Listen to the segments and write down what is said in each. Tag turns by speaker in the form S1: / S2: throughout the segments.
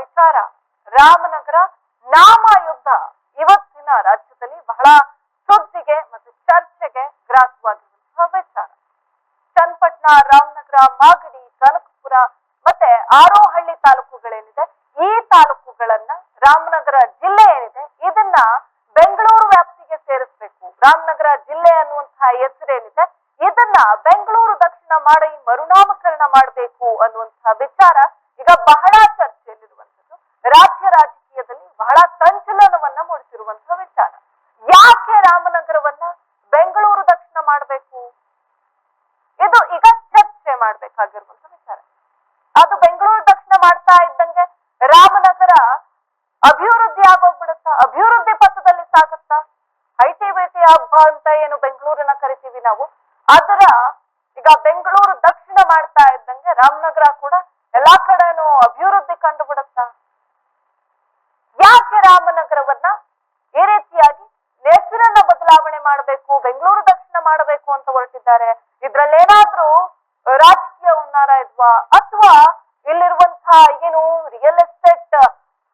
S1: ವಿಚಾರ. ರಾಮನಗರ ನಾಮ ಯುದ್ಧ ಇವತ್ತಿನ ರಾಜ್ಯದಲ್ಲಿ ಬಹಳ ಸುದ್ದಿಗೆ ಮತ್ತು ಚರ್ಚೆಗೆ ಗ್ರಾಸವಾಗಿರುವಂತಹ ವಿಚಾರ. ಚನ್ನಪಟ್ಟಣ, ರಾಮನಗರ, ಮಾಗಡಿ, ಕನಕಪುರ ಮತ್ತೆ ಆರೋಹಳ್ಳಿ ತಾಲೂಕುಗಳೇನಿದೆ, ಈ ತಾಲೂಕುಗಳನ್ನ ರಾಮನಗರ ಜಿಲ್ಲೆ ಏನಿದೆ, ಇದನ್ನ ಬೆಂಗಳೂರು ವ್ಯಾಪ್ತಿಗೆ ಸೇರಿಸಬೇಕು. ರಾಮನಗರ ಜಿಲ್ಲೆ ಅನ್ನುವಂತಹ ಹೆಸರೇನಿದೆ, ಇದನ್ನ ಬೆಂಗಳೂರು ದಕ್ಷಿಣ ಮಾಡಿ ಮರುನಾಮಕರಣ ಮಾಡಬೇಕು ಅನ್ನುವಂತಹ ವಿಚಾರ ಈಗ ಬಹಳ ರಾಮನಗರವನ್ನ ಬೆಂಗಳೂರು ದಕ್ಷಿಣ ಮಾಡಬೇಕು. ಇದು ಈಗ ಚರ್ಚೆ ಮಾಡಬೇಕಾಗಿರುವಂತ ವಿಚಾರ. ಹೊರಟಿದ್ದಾರೆ ಇದ್ರಲ್ಲೇನಾದ್ರೂ ರಾಜಕೀಯ ಉನ್ನಾರ ಇದ್ವಾ? ಅಥವಾ ಇಲ್ಲಿರುವಂತಹ ಏನು ರಿಯಲ್ ಎಸ್ಟೇಟ್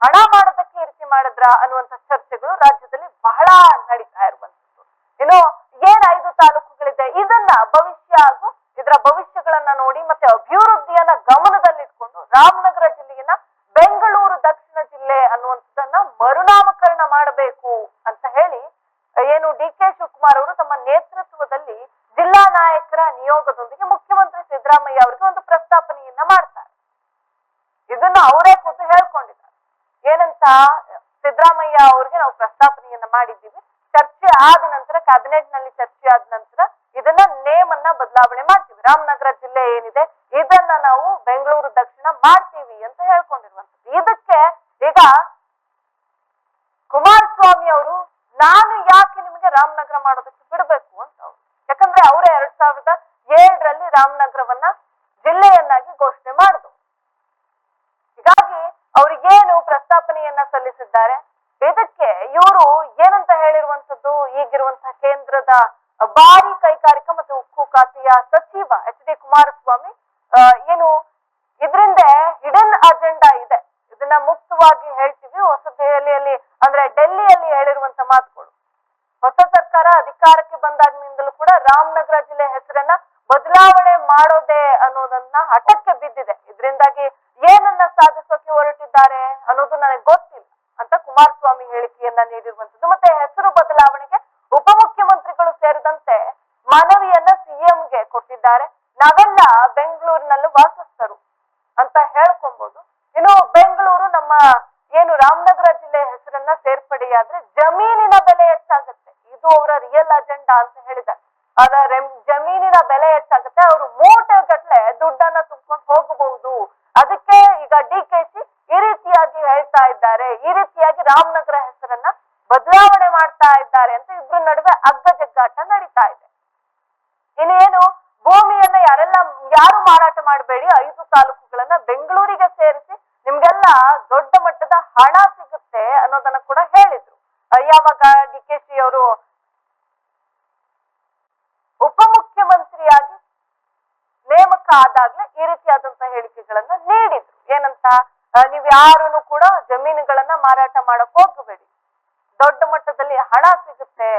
S1: ಹಣ ಮಾಡೋದಕ್ಕೆ ಇರಿಕೆ ಮಾಡಿದ್ರ ಅನ್ನುವಂತ ಚರ್ಚೆಗಳು ರಾಜ್ಯದಲ್ಲಿ ಬಹಳ ನಡೀತಾ ಇರುವಂತದ್ದು ಏನು ಏನ್ ಐದು ತಾಲೂಕುಗಳಿದೆ? ಇದನ್ನ ಭವಿಷ್ಯ ಹಾಗೂ ಇದರ ಭವಿಷ್ಯಗಳನ್ನ ನೋಡಿ ಮತ್ತೆ ಅಭಿವೃದ್ಧಿಯನ್ನ ಗಮನದಲ್ಲಿಟ್ಕೊಂಡು ರಾಮನಗರ ಜಿಲ್ಲೆಯನ್ನ ಬೆಂಗಳೂರು ದಕ್ಷಿಣ ಜಿಲ್ಲೆ ಅನ್ನುವಂಥದ್ದನ್ನ ಮರುನಾಮಕರಣ ಮಾಡಬೇಕು ಅಂತ ಹೇಳಿ ಏನು ಡಿ ಕೆ ಶಿವಕುಮಾರ್ ಅವರು ತಮ್ಮ ನೇತೃತ್ವದಲ್ಲಿ ಜಿಲ್ಲಾ ನಾಯಕರ ನಿಯೋಗದೊಂದಿಗೆ ಮುಖ್ಯಮಂತ್ರಿ ಸಿದ್ದರಾಮಯ್ಯ ಅವರಿಗೆ ಒಂದು ಪ್ರಸ್ತಾಪನೆಯನ್ನ ಮಾಡ್ತಾರೆ ಇದನ್ನ ಅವರೇ ಖುದ್ದು ಹೇಳ್ಕೊಂಡಿದ್ದಾರೆ ಏನಂತ ಸಿದ್ದರಾಮಯ್ಯ ಅವ್ರಿಗೆ ನಾವು ಪ್ರಸ್ತಾಪನೆಯನ್ನ ಮಾಡಿದ್ದೀವಿ. ಚರ್ಚೆ ಆದ ನಂತರ ಕ್ಯಾಬಿನೆಟ್ನಲ್ಲಿ ಚರ್ಚೆ ಆದ ನಂತರ ಇದನ್ನ ನೇಮ್ ಅನ್ನ ಬದಲಾವಣೆ ಮಾಡ್ತೀವಿ. ರಾಮನಗರ ಜಿಲ್ಲೆ ಏನಿದೆ, ಇದನ್ನ ನಾವು ಬೆಂಗಳೂರು ದಕ್ಷಿಣ ಮಾಡ್ತೀವಿ ಅಂತ ಹೇಳ್ಕೊಂಡಿರುವಂತದ್ದು ಇದಕ್ಕೆ ಈಗ ಕುಮಾರಸ್ವಾಮಿ ಅವರು, ನಾನು ಯಾಕೆ ನಿಮಗೆ ರಾಮನಗರ ಮಾಡೋದಕ್ಕೆ ಬಿಡಬೇಕು ಅಂತ ಯಾಕಂದ್ರೆ ಅವರೇ ಎರಡ್ ಸಾವಿರದ ಏಳರಲ್ಲಿ ರಾಮನಗರವನ್ನ ಜಿಲ್ಲೆಯನ್ನಾಗಿ ಘೋಷಣೆ ಮಾಡಿದ್ರು ಹೀಗಾಗಿ ಅವ್ರಿಗೇನು ಸಲ್ಲಿಸಿದ್ದಾರೆ ಇದಕ್ಕೆ ಇವರು ಏನಂತ ಹೇಳಿರುವಂತದ್ದು ಈಗಿರುವಂತಹ ಕೇಂದ್ರದ ಭಾರಿ ಕೈಗಾರಿಕಾ ಮತ್ತು ಉಕ್ಕು ಖಾತೆಯ ಸಚಿವ ಎಚ್ ಡಿ ಕುಮಾರಸ್ವಾಮಿ ಏನು ಇದರಿಂದ ಹಿಡನ್ ಅಜೆಂಡಾ ಇದೆ. ಇದನ್ನ ಮುಕ್ತವಾಗಿ ಹೇಳ್ತೀವಿ. ಹೊಸ ದೆಹಲಿಯಲ್ಲಿ, ಅಂದ್ರೆ ಡೆಲ್ಲಿಯಲ್ಲಿ ಹೇಳಿರುವಂತ ಮಾತುಗಳು. ಹೊಸ ಸರ್ಕಾರ ಅಧಿಕಾರಕ್ಕೆ ಬಂದಾಗಿನಿಂದಲೂ ಕೂಡ ರಾಮನಗರ ಜಿಲ್ಲೆ ಹೆಸರನ್ನ ಬದಲಾವಣೆ ಮಾಡೋದೆ ಅನ್ನೋದನ್ನ ಹಠಕ್ಕೆ ಬಿದ್ದಿದೆ. ಇದರಿಂದಾಗಿ ಏನನ್ನ ಸಾಧಿಸೋಕೆ ಹೊರಟಿದ್ದಾರೆ ಅನ್ನೋದು ನನಗೆ ಗೊತ್ತಿಲ್ಲ. ಅಂತ ಕುಮಾರಸ್ವಾಮಿ ಹೇಳಿಕೆಯನ್ನ ನೀಡಿರುವಂತದ್ದು ಮತ್ತೆ ಹೆಸರು ಬದಲಾವಣೆಗೆ ಉಪಮುಖ್ಯಮಂತ್ರಿಗಳು ಸೇರಿದಂತೆ ಮನವಿಯನ್ನ ಸಿಎಂಗೆ ಕೊಟ್ಟಿದ್ದಾರೆ. ನಾವೆಲ್ಲ ಬೆಂಗಳೂರಿನಲ್ಲಿ ವಾಸಿಸ್ತರು ಅಂತ ಹೇಳ್ಕೊಬಹುದು ಇನ್ನು ಬೆಂಗಳೂರು ನಮ್ಮ ಏನು ರಾಮನಗರ ಜಿಲ್ಲೆ ಹೆಸರನ್ನ ಸೇರ್ಪಡೆಯಾದ್ರೆ ಜಮೀನಿನ ಬೆಲೆ ಹೆಚ್ಚಾಗುತ್ತೆ. ಇದು ಅವರ ರಿಯಲ್ ಅಜೆಂಡಾ ಅಂತ ಹೇಳಿದ್ದಾರೆ. ಅದ ಯಾರು ಮಾರಾಟ ಮಾಡಬೇಡಿ, ಐದು ತಾಲೂಕುಗಳನ್ನ ಬೆಂಗಳೂರಿಗೆ ಸೇರಿಸಿ ನಿಮ್ಗೆಲ್ಲ ದೊಡ್ಡ ಮಟ್ಟದ ಹಣ ಸಿಗುತ್ತೆ ಅನ್ನೋದನ್ನ ಕೂಡ ಹೇಳಿದ್ರು. ಯಾವಾಗ ಡಿ ಕೆ ಶಿ ಅವರು ಉಪಮುಖ್ಯಮಂತ್ರಿಯಾಗಿ ನೇಮಕ ಆದಾಗ್ಲೇ ಈ ರೀತಿಯಾದಂತ ಹೇಳಿಕೆಗಳನ್ನ ನೀಡಿದ್ರು. ಏನಂತ ನೀವ್ ಯಾರನ್ನು ಕೂಡ ಜಮೀನುಗಳನ್ನ ಮಾರಾಟ ಮಾಡಕ್ ಹೋಗಬೇಡಿ. ದೊಡ್ಡ ಮಟ್ಟದಲ್ಲಿ ಹಣ ಸಿಗುತ್ತೆ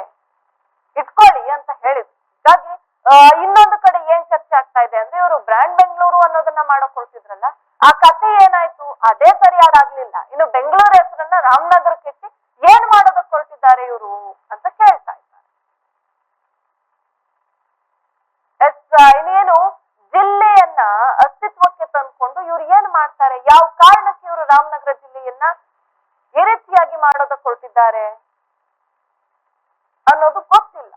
S1: ಇಟ್ಕೊಳ್ಳಿ ಅಂತ ಹೇಳಿದ್ರು ಹೀಗಾಗಿ ಆ, ಇನ್ನೊಂದು ಕಡೆ ಏನ್ ಚರ್ಚೆ ಆಗ್ತಾ ಇದೆ ಅಂದ್ರೆ ಇವರು ಬ್ರ್ಯಾಂಡ್ ಬೆಂಗಳೂರು ಅನ್ನೋದನ್ನ ಮಾಡಕ್ ಹೊರಟಿದ್ರಲ್ಲ, ಆ ಕಥೆ ಏನಾಯ್ತು? ಅದೇ ಸರಿಯಾದಾಗ್ಲಿಲ್ಲ ಇನ್ನು ಬೆಂಗಳೂರು ಹೆಸರನ್ನ ರಾಮನಗರ ಇಟ್ಟು ಏನ್ ಮಾಡೋದಕ್ ಹೊರಟಿದ್ದಾರೆ ಇವರು ಅಂತ ಕೇಳ್ತಾ ಇದ್ದಾರೆ. ಎಸ್ ಇನ್ನೇನು? ಜಿಲ್ಲೆಯನ್ನ ಅಸ್ತಿತ್ವಕ್ಕೆ ತಂದ್ಕೊಂಡು ಇವ್ರು ಏನ್ ಮಾಡ್ತಾರೆ? ಯಾವ ಕಾರಣಕ್ಕೆ ಇವರು ರಾಮನಗರ ಜಿಲ್ಲೆಯನ್ನ ಈ ರೀತಿಯಾಗಿ ಮಾಡೋದಕ್ ಹೊರಟಿದ್ದಾರೆ ಅನ್ನೋದು ಗೊತ್ತಿಲ್ಲ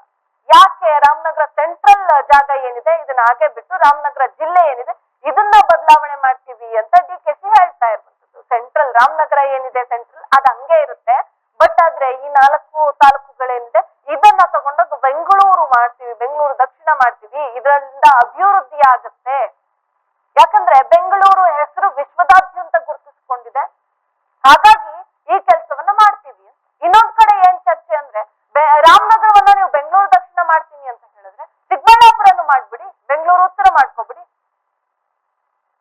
S1: ಯಾಕೆ ರಾಮನಗರ ಸೆಂಟ್ರಲ್ ಜಾಗ ಏನಿದೆ, ಇದನ್ನ ಹಾಗೆ ಬಿಟ್ಟು ರಾಮನಗರ ಜಿಲ್ಲೆ ಏನಿದೆ, ಇದನ್ನ ಬದಲಾವಣೆ ಮಾಡ್ತೀವಿ ಅಂತ ಡಿ ಕೆ ಸಿ ಹೇಳ್ತಾ ಇರುವಂತದ್ದು ಸೆಂಟ್ರಲ್ ರಾಮನಗರ ಏನಿದೆ ಸೆಂಟ್ರಲ್ ಅದು ಹಂಗೆ ಇರುತ್ತೆ. ಬಟ್ ಆದ್ರೆ ಈ ನಾಲ್ಕು ತಾಲೂಕುಗಳೇನಿದೆ, ಇದನ್ನ ತಗೊಂಡೋಗಿ ಬೆಂಗಳೂರು ಮಾಡ್ತೀವಿ, ಬೆಂಗಳೂರು ದಕ್ಷಿಣ ಮಾಡ್ತೀವಿ. ಇದರಿಂದ ಅಭಿವೃದ್ಧಿ ಆಗುತ್ತೆ. ಯಾಕಂದ್ರೆ ಬೆಂಗಳೂರು ಹೆಸರು ವಿಶ್ವದಾದ್ಯಂತ ಗುರುತಿಸಿಕೊಂಡಿದೆ. ಹಾಗಾಗಿ ಈ ಕೆಲಸವನ್ನ ಮಾಡ್ತೀವಿ ಅಂತ. ಇನ್ನೊಂದ್ ಕಡೆ ಏನ್ ಚರ್ಚೆ ಅಂದ್ರೆ ಬೆ- ರಾಮನಗರವನ್ನ ನೀವು ಬೆಂಗಳೂರು ದಕ್ಷಿಣ ಮಾಡ್ತೀನಿ ಅಂತ ಹೇಳಿದ್ರೆ ಚಿಕ್ಕಬಳ್ಳಾಪುರನು ಮಾಡ್ಬಿಡಿ ಬೆಂಗಳೂರು ಉತ್ತರ ಮಾಡ್ಕೊಬಿಡಿ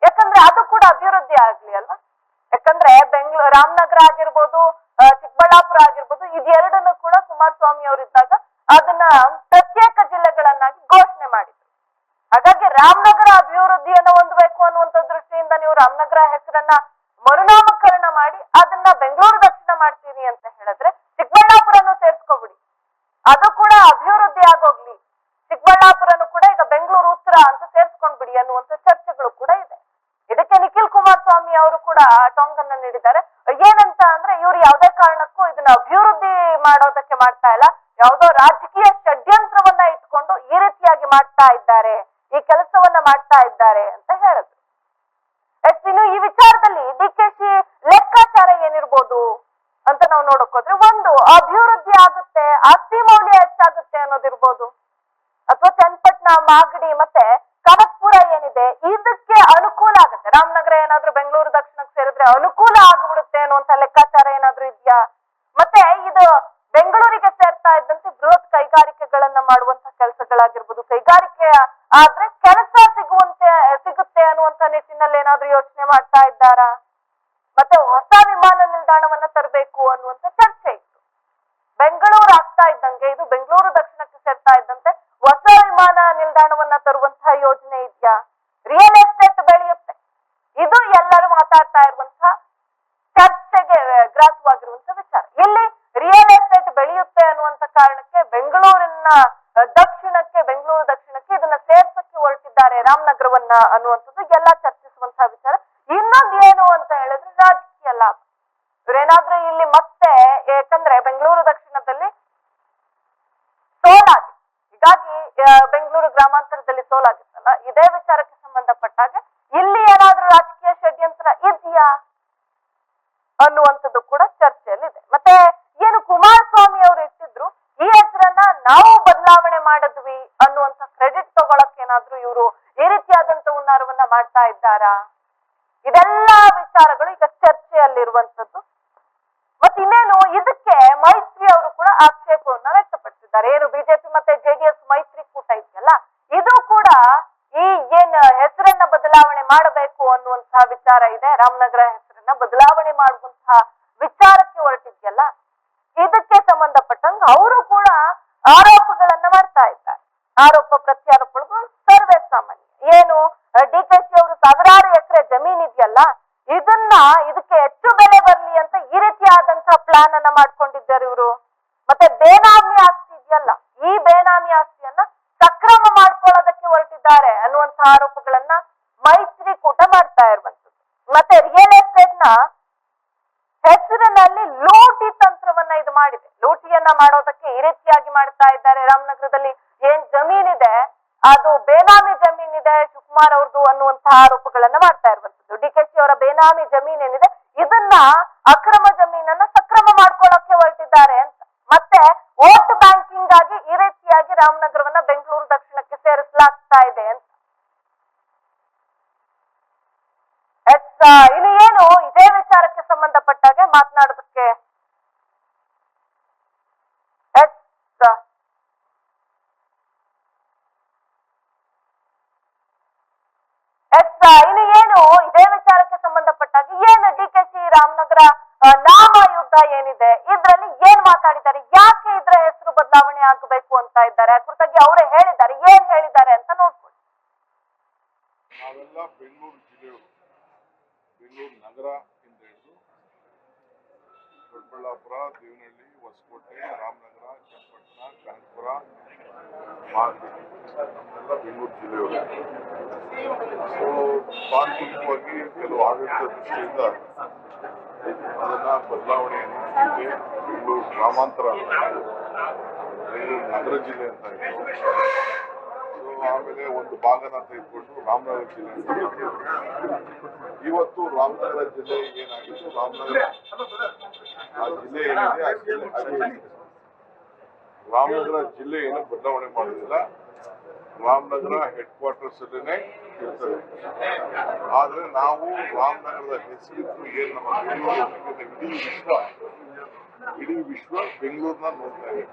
S1: ಯಾಕಂದ್ರೆ ಅದು ಕೂಡ ಅಭಿವೃದ್ಧಿ ಆಗ್ಲಿ ಅಲ್ವಾ ಯಾಕಂದ್ರೆ ರಾಮನಗರ ಆಗಿರ್ಬೋದು ಆ, ಚಿಕ್ಕಬಳ್ಳಾಪುರ ಆಗಿರ್ಬೋದು ಇದೆರಡನ್ನು ಕೂಡ ಅವರು ಇದ್ದಾಗ ಅದನ್ನ ಪ್ರತ್ಯೇಕ ಜಿಲ್ಲೆಗಳನ್ನಾಗಿ ಘೋಷಣೆ ಮಾಡಿದ್ರು. ಹಾಗಾಗಿ ರಾಮನಗರ ಅಭಿವೃದ್ಧಿಯನ್ನ ಹೊಂದಬೇಕು ಅನ್ನುವಂತ ದೃಷ್ಟಿಯಿಂದ ನೀವು ರಾಮನಗರ ಹೆಸರನ್ನ ಮರುನಾಮಕರಣ ಮಾಡಿ ಅದನ್ನ ಬೆಂಗಳೂರು ದಕ್ಷಿಣ ಮಾಡ್ತೀನಿ ಅಂತ ಹೇಳಿದ್ರೆ ಚಿಕ್ಕಬಳ್ಳಾಪುರನು ಸೇರ್ಸ್ಕೊಬಿಡಿ. ಅದು ಕೂಡ ಅಭಿವೃದ್ಧಿ ಆಗೋಗ್ಲಿ. ಚಿಕ್ಕಬಳ್ಳಾಪುರನು ಕೂಡ ಈಗ ಬೆಂಗಳೂರು ಉತ್ತರ ಅಂತ ಸೇರ್ಸ್ಕೊಂಡ್ಬಿಡಿ ಅನ್ನುವಂತ ಚರ್ಚೆಗಳು ಕೂಡ ಇದೆ. ಇದಕ್ಕೆ ನಿಖಿಲ್ ಕುಮಾರಸ್ವಾಮಿ ಅವರು ಕೂಡ ಟಾಂಗ್ ಅನ್ನ ನೀಡಿದ್ದಾರೆ ಏನಂತ ಅಂದ್ರೆ ಇವ್ರು ಯಾವುದೇ ಕಾರಣಕ್ಕೂ ಇದನ್ನ ಅಭಿವೃದ್ಧಿ ಮಾಡೋದಕ್ಕೆ ಮಾಡ್ತಾ ಇಲ್ಲ. ಯಾವುದೋ ರಾಜಕೀಯ ಷಡ್ಯಂತ್ರವನ್ನ ಇಟ್ಕೊಂಡು ಈ ರೀತಿಯಾಗಿ ಮಾಡ್ತಾ ಇದ್ದಾರೆ, ಈ ಕೆಲಸವನ್ನ ಮಾಡ್ತಾ ಇದ್ದಾರೆ ಅಂತ ಹೇಳಿದ್ರು ಎಸ್, ಇನ್ನು ಈ ವಿಚಾರದಲ್ಲಿ ಡಿ ಕೆ ಶಿ ಲೆಕ್ಕಾಚಾರ ಏನಿರ್ಬೋದು ಅಂತ ನಾವು ನೋಡಕ್ ಹೋದ್ರೆ ಒಂದು, ಅಭಿವೃದ್ಧಿ ಆಗುತ್ತೆ, ಆಸ್ತಿ ಮೌಲ್ಯ ಹೆಚ್ಚಾಗುತ್ತೆ ಅನ್ನೋದಿರ್ಬೋದು ಅಥವಾ ಚನ್ನಪಟ್ಟಣ, ಮಾಗಡಿ ಮತ್ತೆ ಕನಕ್ಪುರ ಏನಿದೆ, ಇದಕ್ಕೆ ಅನುಕೂಲ ಆಗುತ್ತೆ. ರಾಮನಗರ ಏನಾದ್ರೂ ಬೆಂಗಳೂರು ದಕ್ಷಿಣಕ್ಕೆ ಸೇರಿದ್ರೆ ಅನುಕೂಲ ಆಗ್ಬಿಡುತ್ತೆ ತರಬೇಕು ಅನ್ನುವಂತ ಚರ್ಚೆ ಇತ್ತು. ಬೆಂಗಳೂರು ಆಗ್ತಾ ಇದ್ದಂಗೆ, ಇದು ಬೆಂಗಳೂರು ದಕ್ಷಿಣಕ್ಕೆ ಸೇರ್ತಾ ಇದ್ದಂತೆ ಹೊಸ ವಿಮಾನ ನಿಲ್ದಾಣವನ್ನ ತರುವಂತಹ ಯೋಜನೆ ಇದೆಯಾ? ರಿಯಲ್ ಎಸ್ಟೇಟ್ ಬೆಳೆಯುತ್ತೆ. ಇದು ಎಲ್ಲರೂ ಮಾತಾಡ್ತಾ ಇರುವಂತಹ ಚರ್ಚೆಗೆ ಗ್ರಾಸವಾಗಿರುವಂತಹ ವಿಚಾರ. ಇಲ್ಲಿ ರಿಯಲ್ ಎಸ್ಟೇಟ್ ಬೆಳೆಯುತ್ತೆ ಅನ್ನುವಂತ ಕಾರಣಕ್ಕೆ ಬೆಂಗಳೂರಿನ ದಕ್ಷಿಣಕ್ಕೆ, ಬೆಂಗಳೂರು ದಕ್ಷಿಣಕ್ಕೆ ಇದನ್ನ ಸೇರ್ಸಕ್ಕೆ ಹೊರಟಿದ್ದಾರೆ ರಾಮನಗರವನ್ನ ಅನ್ನುವಂಥದ್ದು ಎಲ್ಲಾ ಚರ್ಚಿಸುವಂತಹ ವಿಚಾರ ಇನ್ನೊಂದು ಏನು ಅಂತ ಹೇಳಿದ್ರೆ ರಾಜಕೀಯ ಲಾಭ ಇವ್ರೇನಾದ್ರೂ ಇಲ್ಲಿ ಮತ್ತೆ ಯಾಕಂದ್ರೆ ಬೆಂಗಳೂರು ದಕ್ಷಿಣದಲ್ಲಿ ಸೋಲಾಗಿದೆ ಹೀಗಾಗಿ ಆ, ಬೆಂಗಳೂರು ಗ್ರಾಮಾಂತರದಲ್ಲಿ ಸೋಲಾಗಿತ್ತಲ್ಲ? ಇದೇ ವಿಚಾರಕ್ಕೆ ಸಂಬಂಧಪಟ್ಟಾಗ ಇಲ್ಲಿ ಏನಾದ್ರೂ ರಾಜಕೀಯ ಷಡ್ಯಂತ್ರ ಇದೆಯಾ? ಅನ್ನುವಂಥದ್ದು ಕೂಡ ಚರ್ಚೆಯಲ್ಲಿದೆ ಮತ್ತೆ ಏನು ಕುಮಾರಸ್ವಾಮಿ ಅವರು ಇಟ್ಟಿದ್ರು? ಈ ಹೆಸರನ್ನ ನಾವು ಬದಲಾವಣೆ ಮಾಡಿದ್ವಿ ಅನ್ನುವಂತ ಕ್ರೆಡಿಟ್ ತಗೊಳಕ್ ಏನಾದ್ರೂ ಇವರು ಈ ರೀತಿಯಾದಂತ ಉನ್ನಾರವನ್ನ ಮಾಡ್ತಾ ಇದ್ದಾರಾ ಇದೆಲ್ಲ ವಿಚಾರಗಳು ಈಗ ಚರ್ಚೆಯಲ್ಲಿರುವಂತದ್ದು ಮತ್ತೆ ಇನ್ನೇನು ಇದಕ್ಕೆ ಮೈತ್ರಿ ಅವರು ಕೂಡ ಆಕ್ಷೇಪವನ್ನ ವ್ಯಕ್ತಪಡಿಸಿದ್ದಾರೆ ಏನು ಬಿಜೆಪಿ ಮತ್ತೆ ಜೆಡಿಎಸ್ ಮೈತ್ರಿ ಕೂಟ ಇದೆಯಲ್ಲ ಇದು ಕೂಡ ಈ ಏನ್ ಹೆಸರನ್ನ ಬದಲಾವಣೆ ಮಾಡಬೇಕು ಅನ್ನುವಂತಹ ವಿಚಾರ ಇದೆ. ರಾಮನಗರ ಹೆಸರನ್ನ ಬದಲಾವಣೆ ಮಾಡುವಂತಹ ವಿಚಾರಕ್ಕೆ ಹೊರಟಿದ್ಯಲ್ಲ? ಇದಕ್ಕೆ ಸಂಬಂಧಪಟ್ಟಂಗ ಅವರು ಕೂಡ ಆರೋಪಗಳನ್ನ ಮಾಡ್ತಾ ಇದ್ದಾರೆ. ಆರೋಪ ಪ್ರತ್ಯಾರೋಪಗಳು ಸರ್ವೇ ಸಾಮಾನ್ಯ. ಏನು, ಡಿ ಕೆ ಸಿ ಅವರು ಸಾವಿರಾರು ಎಕರೆ ಜಮೀನ್ ಇದೆಯಲ್ಲ, ಇದನ್ನ ಇದಕ್ಕೆ ಹೆಚ್ಚು ಬೆಲೆ ಬರ್ಲಿ ಅಂತ ಈ ರೀತಿಯಾದಂತಹ ಪ್ಲಾನ್ ಅನ್ನ ಮಾಡ್ಕೊಂಡಿದ್ದಾರೆ ಇವರು. ಮತ್ತೆ ಬೇನಾಮಿ ಆಸ್ತಿ ಇದೆಯಲ್ಲ, ಈ ಬೇನಾಮಿ ಆಸ್ತಿಯನ್ನ ಸಕ್ರಮ ಮಾಡ್ಕೊಳ್ಳೋದಕ್ಕೆ ಹೊರಟಿದ್ದಾರೆ ಅನ್ನುವಂತಹ ಆರೋಪಗಳನ್ನ ಮತ್ತೆ ರಿಯಲ್ ಎಸ್ಟೇಟ್ನ ಹೆಸರಿನಲ್ಲಿ ಲೂಟಿ ತಂತ್ರವನ್ನ ಇದು ಮಾಡಿದೆ. ಲೂಟಿಯನ್ನ ಮಾಡೋದಕ್ಕೆ ಈ ರೀತಿಯಾಗಿ ಮಾಡ್ತಾ ಇದ್ದಾರೆ. ರಾಮನಗರದಲ್ಲಿ ಏನ್ ಜಮೀನಿದೆ, ಅದು ಬೇನಾಮಿ ಜಮೀನಿದೆ ಶಿವಕುಮಾರ್ ಅವ್ರದ್ದು ಅನ್ನುವಂತಹ ಆರೋಪಗಳನ್ನ ಮಾಡ್ತಾ ಇರುವಂತದ್ದು ಡಿ ಕೆ ಶಿ ಅವರ ಬೇನಾಮಿ ಜಮೀನ್ ಏನಿದೆ, ಇದನ್ನ ಅಕ್ರಮ ಜಮೀನನ್ನ ಸಕ್ರಮ ಮಾಡ್ಕೊಳ್ಳೋಕೆ ಹೊರಟಿದ್ದಾರೆ ಅಂತ. ಮತ್ತೆ ವೋಟ್ ಬ್ಯಾಂಕಿಂಗ್ ಆಗಿ ಈ ರೀತಿಯಾಗಿ ರಾಮನಗರವನ್ನ ಬೆಂಗಳೂರು ದಕ್ಷಿಣಕ್ಕೆ ಸೇರಿಸಲಾಗ್ತಾ ಇದೆ ಅಂತ. ಏನಿದೆ ಇದ್ರಲ್ಲಿ ಏನ್ ಮಾತಾಡಿದ್ದಾರೆ? ಯಾಕೆ ಇದ್ರ ಹೆಸರು ಬದಲಾವಣೆ ಆಗಬೇಕು ಅಂತ ಇದ್ದಾರೆ? ಕುರಿತಾಗಿ ಅವರೇ ಹೇಳಿದ್ದಾರೆ. ಏನ್ ಹೇಳಿದ್ದಾರೆ ಅಂತ ನೋಡ್ಕೊಳ್ಳಿ.
S2: ನಾವೆಲ್ಲ ಬೆಂಗಳೂರು ಜಿಲ್ಲೆಯವರು, ಬೆಂಗಳೂರು ನಗರ ಇಂದ ಹಿಡಿದು ದೊಡ್ಡಬಳ್ಳಾಪುರ, ದೇವನಹಳ್ಳಿ, ಹೊಸಕೋಟೆ, ರಾಮನಗರ, ಚನ್ನಪಟ್ಟಣ, ಕನಕಪುರ ನಮ್ಮೆಲ್ಲ ಬೆಂಗಳೂರು ಜಿಲ್ಲೆಯವರು. ಸೊ ಕೆಲವು ಆಡಳಿತ ದೃಷ್ಟಿಯಿಂದ ಅದನ್ನ ಬದಲಾವಣೆಯನ್ನು ಬೆಂಗಳೂರು ಗ್ರಾಮಾಂತರ ಬೆಂಗಳೂರು ನಗರ ಜಿಲ್ಲೆ ಅಂತ ಇತ್ತು ಆಮೇಲೆ ಒಂದು ಭಾಗನ ತೆಗೆದುಕೊಂಡು ರಾಮನಗರ ಜಿಲ್ಲೆ ಅಂತ. ಇವತ್ತು ರಾಮನಗರ ಜಿಲ್ಲೆ ಏನಾಗಿತ್ತು ರಾಮನಗರ ಆ ಜಿಲ್ಲೆ ಏನಿದೆ? ಆ ಜಿಲ್ಲೆ ರಾಮನಗರ ಜಿಲ್ಲೆ ಏನು ಬದಲಾವಣೆ ಮಾಡೋದಿಲ್ಲ ರಾಮನಗರ ಹೆಡ್ ಕ್ವಾರ್ಟರ್ಸ್ ಅಲ್ಲೇನೆ ಇರ್ತದೆ. ಆದ್ರೆ ನಾವು ರಾಮನಗರದ ಹೆಸರಿತ್ತು ಏನು ನಮ್ಮ ಇಡೀ ವಿಶ್ವ ಇಡೀ ವಿಶ್ವ ಬೆಂಗಳೂರನ್ನ ನೋಡ್ತಾ ಇದೆ.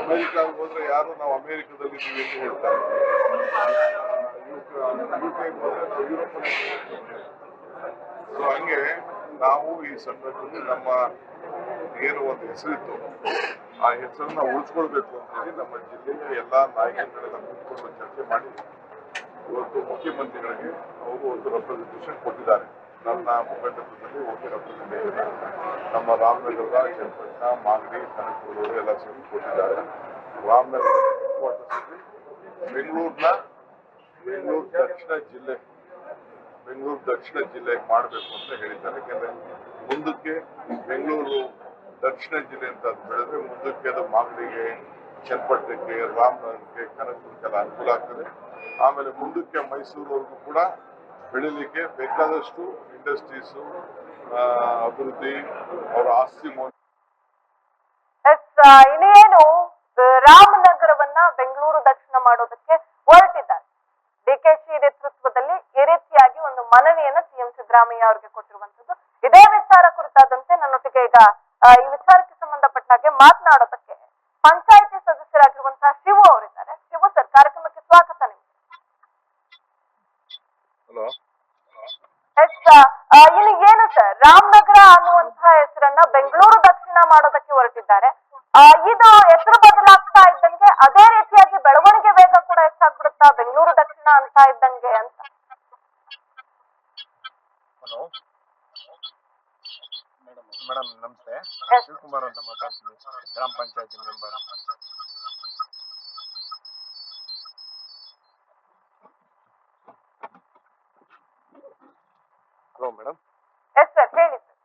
S2: ಅಮೆರಿಕ ಹೋದ್ರೆ ಯಾರು ನಾವು ಅಮೆರಿಕದಲ್ಲಿ ಇದ್ದೀವಿ ಅಂತ ಹೇಳ್ತಾರೆ. ಹೋದ್ರೆ ಯುರೋಪ್ ಸೊ ಹಂಗೆ ನಾವು ಈ ಸಂದರ್ಭದಲ್ಲಿ ನಮ್ಮ ಏನು ಒಂದು ಹೆಸರಿತ್ತು, ಆ ಹೆಸರನ್ನ ಉಳಿಸ್ಕೊಳ್ಬೇಕು ಅಂತ ಹೇಳಿ ನಮ್ಮ ಜಿಲ್ಲೆಯ ಎಲ್ಲಾ ನಾಯಕರುಗಳೆಲ್ಲ ಕೂತ್ಕೊಂಡು ಚರ್ಚೆ ಮಾಡಿ ಇವತ್ತು ಮುಖ್ಯಮಂತ್ರಿಗಳಿಗೆ ಅವರು ಒಂದು ರೆಪ್ರೆಸೆಂಟೇಷನ್ ಕೊಟ್ಟಿದ್ದಾರೆ. ನನ್ನ ಒಳ್ಳೆ ರೆಪ್ರೆಸೆಂಟೇಷನ್ ನಮ್ಮ ರಾಮನಗರದ ಚನ್ನಪಟ್ಟಣ ಮಾಗಡಿ ಕನಕಪುರ ಎಲ್ಲ ಸೇರಿ ಕೊಟ್ಟಿದ್ದಾರೆ ಹೆಡ್ಕ್ವಾರ್ಟರ್ಸ್ ಬೆಂಗಳೂರಿನ ಬೆಂಗಳೂರು ದಕ್ಷಿಣ ಜಿಲ್ಲೆ, ಬೆಂಗಳೂರು ದಕ್ಷಿಣ ಜಿಲ್ಲೆಗೆ ಮಾಡಬೇಕು ಅಂತ ಹೇಳಿದ್ದಾರೆ. ಯಾಕಂದ್ರೆ ಮುಂದಕ್ಕೆ ಬೆಂಗಳೂರು ದಕ್ಷಿಣ ಜಿಲ್ಲೆ ಅಂತ ಅದು ಬೆಳೆದ್ರೆ ಮುಂದಕ್ಕೆ ಅದು ಮಾಗಡಿಗೆ, ಚನ್ನಪಟ್ಟಣಕ್ಕೆ, ರಾಮನಗರಕ್ಕೆ ಕನಕಪುರಕ್ಕೆಲ್ಲ ಅನುಕೂಲ ಆಗ್ತದೆ. ಆಮೇಲೆ ಮುಂದಕ್ಕೆ ಮೈಸೂರವರೆಗೂ ಕೂಡ ಬೆಳಿಲಿಕ್ಕೆ ಬೇಕಾದಷ್ಟು ಇಂಡಸ್ಟ್ರೀಸು ಅಭಿವೃದ್ಧಿ, ಅವರ ಆಸ್ತಿ
S1: ಇನ್ನೇನು ರಾಮನಗರವನ್ನ ಬೆಂಗಳೂರು ದಕ್ಷಿಣ ಮಾಡೋದಕ್ಕೆ ಹೊರಟಿದ್ದಾರೆ. ಡಿಕೆಶಿ ನೇತೃತ್ವದಲ್ಲಿ ಈ ರೀತಿಯಾಗಿ ಒಂದು ಮನವಿಯನ್ನ ಸಿಎಂ ಸಿದ್ದರಾಮಯ್ಯ ಅವರಿಗೆ ಕೊಟ್ಟಿರುವಂತದ್ದು ಇದೇ ವಿಚಾರ ಕುರಿತಾದಂತೆ ನನ್ನೊಟ್ಟಿಗೆ ಈಗ ಈ ವಿಚಾರಕ್ಕೆ ಸಂಬಂಧಪಟ್ಟ ಹಾಗೆ ಮಾತನಾಡೋದಕ್ಕೆ ಪಂಚಾಯಿತಿ ಸದಸ್ಯರಾಗಿರುವಂತಹ ಶಿವು ಅವರಿದ್ದಾರೆ ಶಿವು ಸರ್ ಕಾರ್ಯಕ್ರಮಕ್ಕೆ ಸ್ವಾಗತ ನಿಮ್ಗೆ
S2: ಹಲೋ
S1: ಎಸ್ ಆ, ಇನ್ನು ಏನು ಸರ್ ರಾಮನಗರ ಅನ್ನುವಂತಹ ಹೆಸರನ್ನ ಬೆಂಗಳೂರು ದಕ್ಷಿಣ ಮಾಡೋದಕ್ಕೆ ಆ, ಇದು ಹೆಸರು ಬದಲಾಗ್ತಾ ಇದ್ದಂಗೆ ಅದೇ ರೀತಿಯಾಗಿ ಬೆಳವಣಿಗೆ ವೇಗ ಕೂಡ ಹೆಚ್ಚಾಗ್ಬಿಡುತ್ತಾ ಬೆಂಗಳೂರು ದಕ್ಷಿಣ ಅಂತ ಇದ್ದಂಗೆ ಅಂತ.
S3: ಮೇಡಮ್ ನಮಸ್ತೆ. ಶಿವಕುಮಾರ್ ಅಂತ ಮಾತಾಡ್ತೀನಿ. ಗ್ರಾಮ ಪಂಚಾಯತಿ member hello madam
S1: yes sir ಹೇಳಿ ಸರ್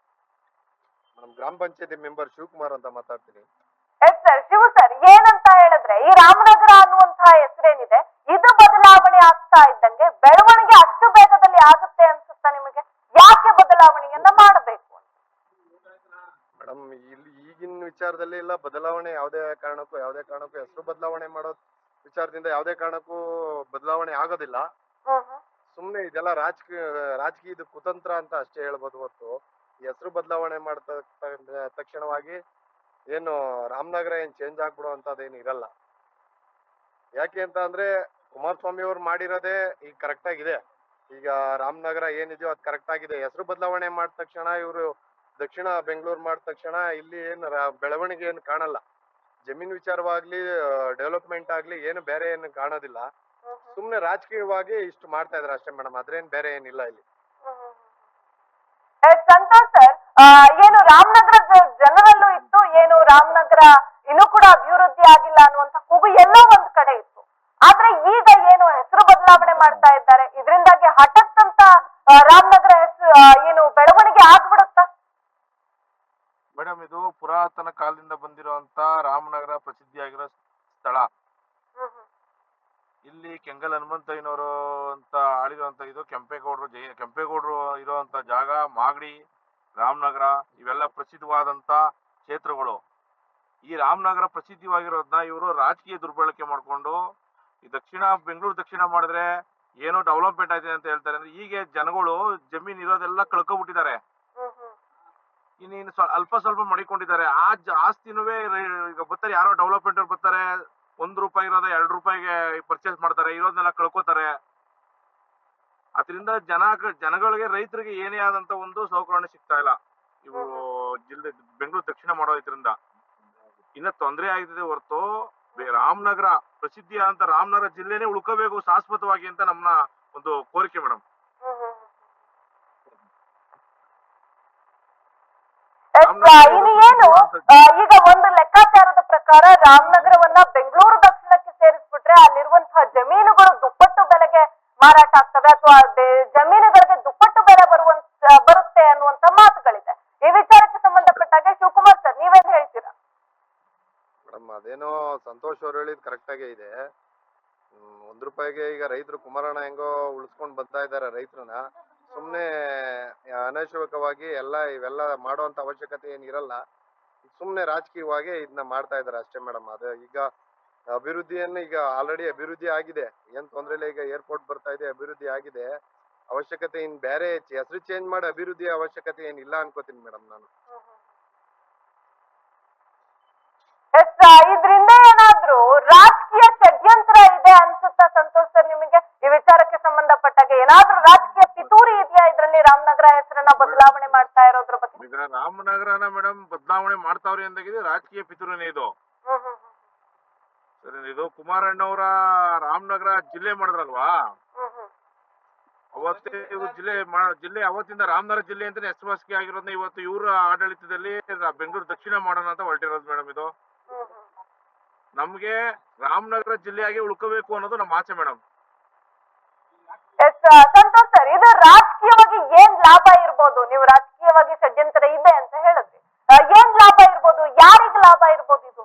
S3: ಮೇಡಮ್ ಗ್ರಾಮ ಪಂಚಾಯತಿ ಮೆಂಬರ್ ಶಿವಕುಮಾರ್ ಅಂತ ಮಾತಾಡ್ತೀನಿ.
S1: ಎಸ್ ಸರ್ ಶಿವ ಸರ್ ಏನಂತ ಹೇಳಿದ್ರೆ ಈ ರಾಮನಗರ ಅನ್ನುವಂತಹ ಹೆಸರೇನಿದೆ ಇದು ಬದಲಾವಣೆ ಆಗ್ತಾ ಇದ್ದಂಗೆ ಬೆಳವಣಿಗೆ ಅಷ್ಟು ಬೇಗದಲ್ಲಿ ಆಗುತ್ತೆ ಅನ್ಸುತ್ತಾ ನಿಮಗೆ? ಯಾಕೆ ಬದಲಾವಣೆಯನ್ನ ಮಾಡಬೇಕು
S3: ಮೇಡಮ್ ಇಲ್ಲಿ ಈಗಿನ ವಿಚಾರದಲ್ಲಿ ಎಲ್ಲ ಬದಲಾವಣೆ ಯಾವುದೇ ಕಾರಣಕ್ಕೂ ಯಾವುದೇ ಕಾರಣಕ್ಕೂ ಹೆಸರು ಬದಲಾವಣೆ ಮಾಡೋ ವಿಚಾರದಿಂದ ಯಾವುದೇ ಕಾರಣಕ್ಕೂ ಬದಲಾವಣೆ ಆಗೋದಿಲ್ಲ. ಸುಮ್ಮನೆ ಇದೆಲ್ಲ ರಾಜಕೀಯ ರಾಜಕೀಯದ ಕುತಂತ್ರ ಅಂತ ಅಷ್ಟೇ ಹೇಳ್ಬೋದು ಹೊರತು. ಹೆಸರು ಬದಲಾವಣೆ ಮಾಡ್ತ ತಕ್ಷಣವಾಗಿ ಏನು ರಾಮನಗರ ಏನ್ ಚೇಂಜ್ ಆಗ್ಬಿಡುವಂತದ್ದೇನು ಇರಲ್ಲ. ಯಾಕೆ ಅಂತ ಅಂದ್ರೆ ಕುಮಾರಸ್ವಾಮಿ ಅವ್ರು ಮಾಡಿರೋದೇ ಈಗ ಕರೆಕ್ಟ್ ಆಗಿದೆ. ಈಗ ರಾಮನಗರ ಏನಿದೆಯೋ ಅದು ಕರೆಕ್ಟ್ ಆಗಿದೆ. ಹೆಸರು ಬದಲಾವಣೆ ಮಾಡಿದ ತಕ್ಷಣ ಇವರು ದಕ್ಷಿಣ ಬೆಂಗಳೂರು ಮಾಡಿದ ತಕ್ಷಣ ಇಲ್ಲಿ ಏನು ಬೆಳವಣಿಗೆ ಏನು ಕಾಣಲ್ಲ. ಜಮೀನ್ ವಿಚಾರವಾಗ್ಲಿ ಡೆವಲಪ್ಮೆಂಟ್ ಆಗ್ಲಿ ಏನು ಬೇರೆ ಏನು ಕಾಣೋದಿಲ್ಲ. ಸುಮ್ನೆ ರಾಜಕೀಯವಾಗಿ ಇಷ್ಟು ಮಾಡ್ತಾ ಇದಾರೆ ಅಷ್ಟೇ ಮೇಡಮ್ ಅದ್ರೇನ್ ಬೇರೆ ಏನಿಲ್ಲ ಇಲ್ಲಿ.
S1: ಸಂತೋಷ್ ಸರ್. ಏನು ರಾಮನಗರ ಜನರಲ್ಲೂ ಇತ್ತು ಏನು ರಾಮನಗರ ಇನ್ನೂ ಕೂಡ ಅಭಿವೃದ್ಧಿ ಆಗಿಲ್ಲ ಅನ್ನುವಂತ ಕೂಗು ಎಲ್ಲೋ ಒಂದ್ ಕಡೆ ಇತ್ತು. ಆದ್ರೆ ಈಗ ಏನು ಹೆಸರು ಬದಲಾವಣೆ ಮಾಡ್ತಾ ಇದ್ದಾರೆ. ಇದರಿಂದಾಗಿ ಹಠಾತ್ ಅಂತ ರಾಮನಗರ ಹೆಸರು ಏನು ಬೆಳವಣಿಗೆ ಆಗ್ಬಿಡುತ್ತ?
S4: ಮೇಡಮ್ ಇದು ಪುರಾತನ ಕಾಲದಿಂದ ಬಂದಿರುವಂತ ರಾಮನಗರ ಪ್ರಸಿದ್ಧಿಯಾಗಿರೋ ಸ್ಥಳ. ಇಲ್ಲಿ ಕೆಂಗಲ್ ಹನುಮಂತಯ್ಯನವರು ಅಂತ ಆಳಿರುವಂತ ಇದು ಕೆಂಪೇಗೌಡರು ಜಯ ಕೆಂಪೇಗೌಡರು ಇರುವಂತ ಜಾಗ ಮಾಗಡಿ. ರಾಮನಗರ ಇವೆಲ್ಲ ಪ್ರಸಿದ್ಧವಾದಂತ ಕ್ಷೇತ್ರಗಳು. ಈ ರಾಮನಗರ ಪ್ರಸಿದ್ಧವಾಗಿರೋದನ್ನ ಇವರು ರಾಜಕೀಯ ದುರ್ಬಳಕೆ ಮಾಡ್ಕೊಂಡು, ಈ ದಕ್ಷಿಣ, ಬೆಂಗಳೂರು ದಕ್ಷಿಣ ಮಾಡಿದ್ರೆ ಏನೋ ಡೆವಲಪ್ಮೆಂಟ್ ಆಯ್ತದೆ ಅಂತ ಹೇಳ್ತಾರೆ. ಅಂದ್ರೆ ಈಗ ಜನಗಳು ಜಮೀನ್ ಇರೋದೆಲ್ಲ ಕಳ್ಕೊಬಿಟ್ಟಿದ್ದಾರೆ. ಇನ್ನೇನು ಅಲ್ಪ ಸ್ವಲ್ಪ ಮಡಿಕೊಂಡಿದ್ದಾರೆ. ಆ ಆಸ್ತಿನೂ ಈಗ ಬರ್ತಾರೆ, ಯಾರೋ ಡೆವಲಪ್ಮೆಂಟ್ ಅವ್ರು ಬರ್ತಾರೆ, ಒಂದ್ ರೂಪಾಯಿ ಇರೋದ ಎರಡು ರೂಪಾಯಿಗೆ ಪರ್ಚೇಸ್ ಮಾಡ್ತಾರೆ ಇರೋದನ್ನೆಲ್ಲ ಕಳ್ಕೊತಾರೆ. ಅದರಿಂದ ಜನ ಜನಗಳಿಗೆ ರೈತರಿಗೆ ಏನೇ ಆದಂತ ಒಂದು ಸೌಕರ್ಯ ಸಿಗ್ತಾ ಇಲ್ಲ. ಇವು ಜಿಲ್ಲೆ ಬೆಂಗಳೂರು ದಕ್ಷಿಣ ಮಾಡೋದ್ರಿಂದ ಇನ್ನ ತೊಂದರೆ ಆಗ್ತಿದೆ ಹೊರತು ರಾಮನಗರ ಪ್ರಸಿದ್ಧಿ ಅಂತ ರಾಮನಗರ ಜಿಲ್ಲೆನೇ ಉಳ್ಕೋಬೇಕು ಶಾಶ್ವತವಾಗಿ ಅಂತ ನಮ್ಮ ಒಂದು ಕೋರಿಕೆ ಮೇಡಮ್.
S1: ಈಗ ಒಂದು ಲೆಕ್ಕಾಚಾರದ ಪ್ರಕಾರ ರಾಮನಗರವನ್ನ ಬೆಂಗಳೂರು ದಕ್ಷಿಣಕ್ಕೆ ಸೇರಿಸ್ಬಿಟ್ರೆ ಅಲ್ಲಿರುವಂತಹ ಜಮೀನುಗಳು ದುಪ್ಪಟ್ಟು ಬೆಲೆಗೆ ಮಾರಾಟ ಆಗ್ತವೆ ಅಥವಾ ಜಮೀನುಗಳಿಗೆ ದುಪ್ಪಟ್ಟು ಬೆಲೆ ಬರುವಂತ, ಬರುತ್ತೆ ಅನ್ನುವಂತ ಮಾತುಗಳಿದೆ. ಈ ವಿಚಾರಕ್ಕೆ ಸಂಬಂಧಪಟ್ಟಾಗೆ ಶಿವಕುಮಾರ್ ಸರ್, ನೀವೇನ್ ಹೇಳ್ತೀರಾ?
S3: ಮೇಡಮ್, ಅದೇನೋ ಸಂತೋಷ್ ಅವ್ರು ಹೇಳಿದ್ ಕರೆಕ್ಟ್ ಆಗೇ ಇದೆ. ಒಂದ್ ರೂಪಾಯಿಗೆ ಈಗ ರೈತರು ಕುಮಾರಣ್ಣ ಹೆಂಗೋ ಉಳಿಸ್ಕೊಂಡ್ ಬರ್ತಾ ಇದಾರೆ ರೈತರನ್ನ ಸುಮ್ನೆ ಅನಾವಶ್ಯಕವಾಗಿ ಎಲ್ಲ ಇವೆಲ್ಲ ಮಾಡುವಂತ ಅವಶ್ಯಕತೆ ಏನ್ ಇರಲ್ಲ ಸುಮ್ನೆ ರಾಜಕೀಯವಾಗಿ ಇದನ್ನ ಮಾಡ್ತಾ ಇದಾರೆ ಅಷ್ಟೇ ಮೇಡಮ್. ಅದು ಈಗ ಅಭಿವೃದ್ಧಿಯನ್ನು ಈಗ ಆಲ್ರೆಡಿ ಅಭಿವೃದ್ಧಿ ಆಗಿದೆ. ಏನ್ ತೊಂದ್ರೆ ಇಲ್ಲ ಈಗ ಏರ್ಪೋರ್ಟ್ ಬರ್ತಾ ಇದೆ ಅಭಿವೃದ್ಧಿ ಆಗಿದೆ. ಅವಶ್ಯಕತೆ ಇನ್ ಬೇರೆ ಹೆಸರು ಚೇಂಜ್ ಮಾಡಿ ಅಭಿವೃದ್ಧಿ ಅವಶ್ಯಕತೆ ಏನಿಲ್ಲ ಅನ್ಕೋತೀನಿ ಮೇಡಮ್ ನಾನು.
S1: ಎಸ್ ಇದ್ರಿಂದ ಏನಾದ್ರೂ ರಾಜಕೀಯ ಷಡ್ಯಂತ್ರ ಇದೆ ಅನ್ಸುತ್ತೆ ಸಂತೋಷ್ ಸರ್ ನಿಮಗೆ? ಈ ವಿಚಾರಕ್ಕೆ ಸಂಬಂಧಪಟ್ಟಾಗ ಏನಾದ್ರೂ ರಾಜಕೀಯ ಪಿತೂರಿ ಇದೆಯಾ ಇದ್ರಲ್ಲಿ? ರಾಮನಗರ ಹೆಸರನ್ನ ಬದಲಾವಣೆ ಮಾಡ್ತಾ ಇರೋದ್ರ ಬಗ್ಗೆ?
S4: ರಾಮನಗರನ ಮೇಡಮ್ ಬದಲಾವಣೆ ಮಾಡ್ತಾವ್ರಿ ಅಂದಾಗಿದೆ ರಾಜಕೀಯ ಪಿತೂರಿನೇ ಇದು. ಸರಿ ಇದು ಕುಮಾರಣ್ಣವರ ರಾಮನಗರ ಜಿಲ್ಲೆ ಮಾಡಿದ್ರಲ್ವಾ?
S1: ಹ್ಮ್ ಹ್ಮ್.
S4: ಅವತ್ತೇ ಇವ್ರು ಜಿಲ್ಲೆ ಮಾ- ಜಿಲ್ಲೆ ಅವತ್ತಿಂದ ರಾಮನಗರ ಜಿಲ್ಲೆ ಅಂತಾನೆ ಹೆಸರುವಾಸಿ ಆಗಿರೋದ್ನ ಇವತ್ತು ಇವರ ಆಡಳಿತದಲ್ಲಿ ರ- ಬೆಂಗಳೂರು ದಕ್ಷಿಣ ಮಾಡೋಣ ಅಂತ ಹೊರಟಿರೋದು ಮೇಡಮ್ ಇದು.
S1: ಹ್ಮ್ ಹ್ಮ್.
S4: ನಮ್ಗೆ ರಾಮನಗರ ಜಿಲ್ಲೆಯಾಗಿ ಉಳ್ಕೋಬೇಕು ಅನ್ನೋದು ನಮ್ಮ ಆಸೆ ಮೇಡಮ್.
S1: ಎಸ್ ಸಂತೋಷ್ ಸರ್ ಇದು ರಾಜಕೀಯವಾಗಿ ಏನ್ ಲಾಭ ಇರ್ಬೋದು? ನೀವು ರಾಜಕೀಯವಾಗಿ ಷಡ್ಯಂತರ ಇದೆ ಅಂತ ಹೇಳಿದ್ರಿ. ಆ, ಏನ್ ಲಾಭ ಇರ್ಬೋದು? ಯಾರಿಗ್ ಲಾಭ ಇರ್ಬೋದು ಇದು?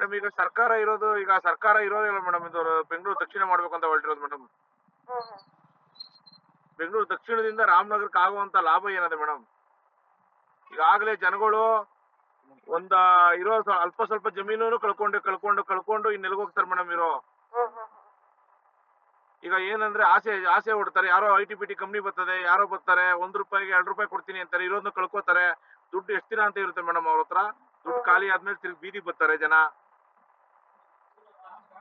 S4: ಮೇಡಮ್ ಈಗ ಸರ್ಕಾರ ಇರೋದು ಈಗ ಸರ್ಕಾರ ಇರೋದಿಲ್ಲ ಮೇಡಮ್ ಇದು ಬೆಂಗಳೂರು ದಕ್ಷಿಣ ಮಾಡ್ಬೇಕು ಅಂತ ಹೊರಟಿರೋದು ಮೇಡಮ್ ಬೆಂಗಳೂರು ದಕ್ಷಿಣದಿಂದ ರಾಮನಗರಕ್ಕೆ ಆಗುವಂತ ಲಾಭ ಏನದೆ ಮೇಡಮ್ ಈಗಾಗಲೇ ಜನಗಳು ಒಂದ ಇರೋ ಅಲ್ಪ ಸ್ವಲ್ಪ ಜಮೀನು ಕಳ್ಕೊಂಡು ಕಳ್ಕೊಂಡು ಕಳ್ಕೊಂಡು ಇನ್ ಹೋಗ್ತಾರೆ ಮೇಡಮ್ ಇರೋ? ಈಗ ಏನಂದ್ರೆ ಆಸೆ ಆಸೆ ಹೊಡ್ತಾರೆ ಯಾರೋ I T P T company ಬರ್ತದೆ ಯಾರೋ ಬರ್ತಾರೆ ಒಂದ್ ರೂಪಾಯಿಗೆ ಎರಡು ರೂಪಾಯಿ ಕೊಡ್ತೀನಿ ಅಂತಾರೆ ಇರೋದನ್ನ ಕಳ್ಕೊತಾರೆ ದುಡ್ಡು ಎಷ್ಟು ದಿನ ಅಂತ ಇರುತ್ತೆ ಮೇಡಮ್ ಅವ್ರ ಹತ್ರ? ದುಡ್ಡು ಖಾಲಿ ಆದ್ಮೇಲೆ ತಿರ್ಗಿ ಬೀದಿ ಬರ್ತಾರೆ ಜನ.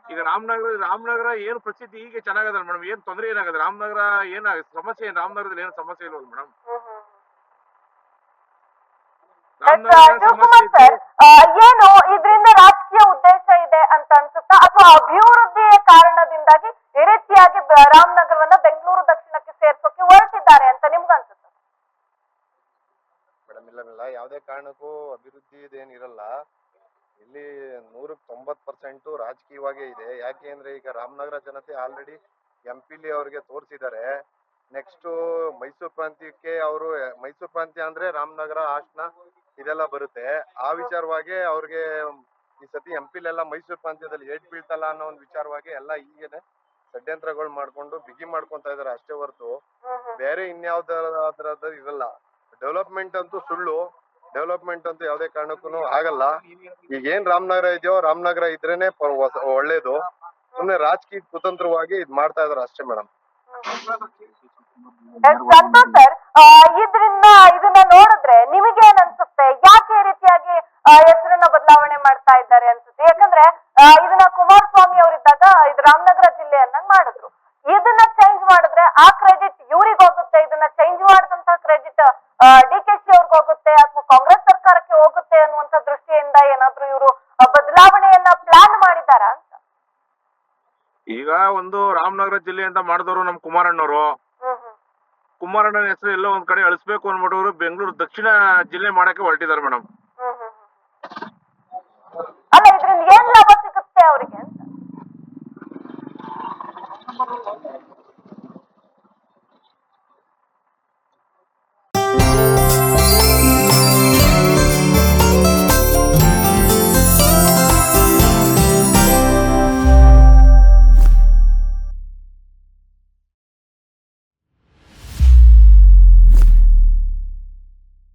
S4: ಈಗ ರಾಮನಗರ ರಾಮನಗರ ಏನು ಪ್ರಸಿದ್ಧಿ ಈಗ ಚೆನ್ನಾಗದ ಮೇಡಮ್ ಏನ್ ತೊಂದರೆ ಏನಾಗದ? ರಾಮನಗರ ಏನ ಸಮಸ್ಯೆ ಏನ್? ರಾಮನಗರದಲ್ಲಿ ಏನು ಸಮಸ್ಯೆ ಇಲ್ವಲ್ಲ ಮೇಡಮ್
S1: ಏನು ಇದರಿಂದ ರಾಜಕೀಯ ಉದ್ದೇಶ ಇದೆ ಅಂತ ಅನ್ಸುತ್ತಾ? ಅಥವಾ ಅಭಿವೃದ್ಧಿಯ ಕಾರಣದಿಂದಾಗಿ ಈ ರೀತಿಯಾಗಿ ರಾಮನಗರವನ್ನ ಬೆಂಗಳೂರು ದಕ್ಷಿಣಕ್ಕೆ ಸೇರ್ಸೋಕೆ ಹೊರಟಿದ್ದಾರೆ ಅಂತ ನಿಮ್ಗೆ ಅನ್ಸುತ್ತಾ?
S3: ಮೇಡಮ್ ಇಲ್ಲ ಇಲ್ಲ. ಯಾವುದೇ ಕಾರಣಕ್ಕೂ ಅಭಿವೃದ್ಧಿ ಇದೇನಿರಲ್ಲ. ಇಲ್ಲಿ ನೂರಕ್ಕೆ ತೊಂಬತ್ತು ಪರ್ಸೆಂಟ್ ರಾಜಕೀಯವಾಗೇ ಇದೆ. ಯಾಕೆ ಅಂದ್ರೆ ಈಗ ರಾಮನಗರ ಜನತೆ ಆಲ್ರೆಡಿ ಎಂ ಪಿಲಿ ಅವ್ರಿಗೆ ತೋರಿಸಿದ್ದಾರೆ. ನೆಕ್ಸ್ಟ್ ಮೈಸೂರು ಪ್ರಾಂತ್ಯಕ್ಕೆ ಅವರು ಮೈಸೂರು ಪ್ರಾಂತ್ಯ ಅಂದ್ರೆ ರಾಮನಗರ ಹಾಸನ ಇದೆಲ್ಲ ಬರುತ್ತೆ. ಆ ವಿಚಾರವಾಗಿ ಅವ್ರಿಗೆ ಈ ಸತಿ ಎಂ ಪಿಲೆಲ್ಲ ಮೈಸೂರು ಪ್ರಾಂತ್ಯದಲ್ಲಿ ಏಟ್ ಬೀಳ್ತಲ್ಲ ಅನ್ನೋ ಒಂದು ವಿಚಾರವಾಗಿ ಎಲ್ಲ ಈಗೇನೆ ಷಡ್ಯಂತ್ರಗಳು ಮಾಡ್ಕೊಂಡು ಬಿಗಿ ಮಾಡ್ಕೊಂತ ಇದಾರೆ ಅಷ್ಟೇ ಹೊರತು. ಬೇರೆ ಇನ್ಯಾವ್ದಾದ್ರದ ಇರಲ್ಲ ಡೆವಲಪ್ಮೆಂಟ್ ಅಂತೂ ಸುಳ್ಳು. ಡೆವಲಪ್ಮೆಂಟ್ ಅಂತ ಯಾವ್ದೇ ಕಾರಣಕ್ಕೂ ಆಗಲ್ಲ. ಈಗ ಏನ್ ರಾಮನಗರ ಇದೆಯೋ ರಾಮನಗರ ಇದ್ರೇನೆ ಒಳ್ಳೇದು. ಸುಮ್ನೆ ರಾಜಕೀಯ ಕುತಂತ್ರವಾಗಿ ಇದ್ ಮಾಡ್ತಾ ಇದಾರೆ ಅಷ್ಟೇ ಮೇಡಮ್
S1: ಸಂತೋಷ್ ಸರ್ ಇದನ್ನ ನೋಡಿದ್ರೆ ನಿಮಗೆ ಏನ್ ಅನ್ಸುತ್ತೆ? ಯಾಕೆ ಈ ರೀತಿಯಾಗಿ ಹೆಸರನ್ನ ಬದಲಾವಣೆ ಮಾಡ್ತಾ ಇದ್ದಾರೆ ಅನ್ಸುತ್ತೆ? ಯಾಕಂದ್ರೆ ಇದನ್ನ ಕುಮಾರಸ್ವಾಮಿ ಅವರಿದ್ದಾಗ ಇದು ರಾಮನಗರ ಜಿಲ್ಲೆ ಅನ್ನಂಗ್ ಮಾಡಿದ್ರು. ಇದನ್ನ ಚೇಂಜ್ ಮಾಡಿದ್ರೆ ಆ ಕ್ರೆಡಿಟ್ ಇವ್ರಿಗೆ ಹೋಗುತ್ತೆ ಇದನ್ನ ಚೇಂಜ್ ಮಾಡಿದಂತ ಕ್ರೆಡಿಟ್ ಡಿ ಕೆ ಶಿ ಅವ್ರಿಗೆ ಹೋಗುತ್ತೆ ಅಥವಾ ಕಾಂಗ್ರೆಸ್ ಸರ್ಕಾರಕ್ಕೆ ಹೋಗುತ್ತೆ ಅನ್ನುವಂತ ದೃಷ್ಟಿಯಿಂದ ಏನಾದ್ರೂ ಇವರು ಬದಲಾವಣೆಯನ್ನ ಪ್ಲಾನ್ ಮಾಡಿದಾರ ಅಂತ?
S4: ಈಗ ಒಂದು ರಾಮನಗರ ಜಿಲ್ಲೆ ಅಂತ ಮಾಡಿದವರು ನಮ್ ಕುಮಾರಣ್ಣವರು. ಕುಮಾರಣ್ಣನ ಹೆಸರು ಎಲ್ಲೋ ಒಂದ್ ಕಡೆ ಅಳಿಸ್ಬೇಕು ಅನ್ಬಿಟ್ಟು ಬೆಂಗಳೂರು ದಕ್ಷಿಣ ಜಿಲ್ಲೆ ಮಾಡಕ್ಕೆ ಹೊರಟಿದ್ದಾರೆ ಮೇಡಮ್.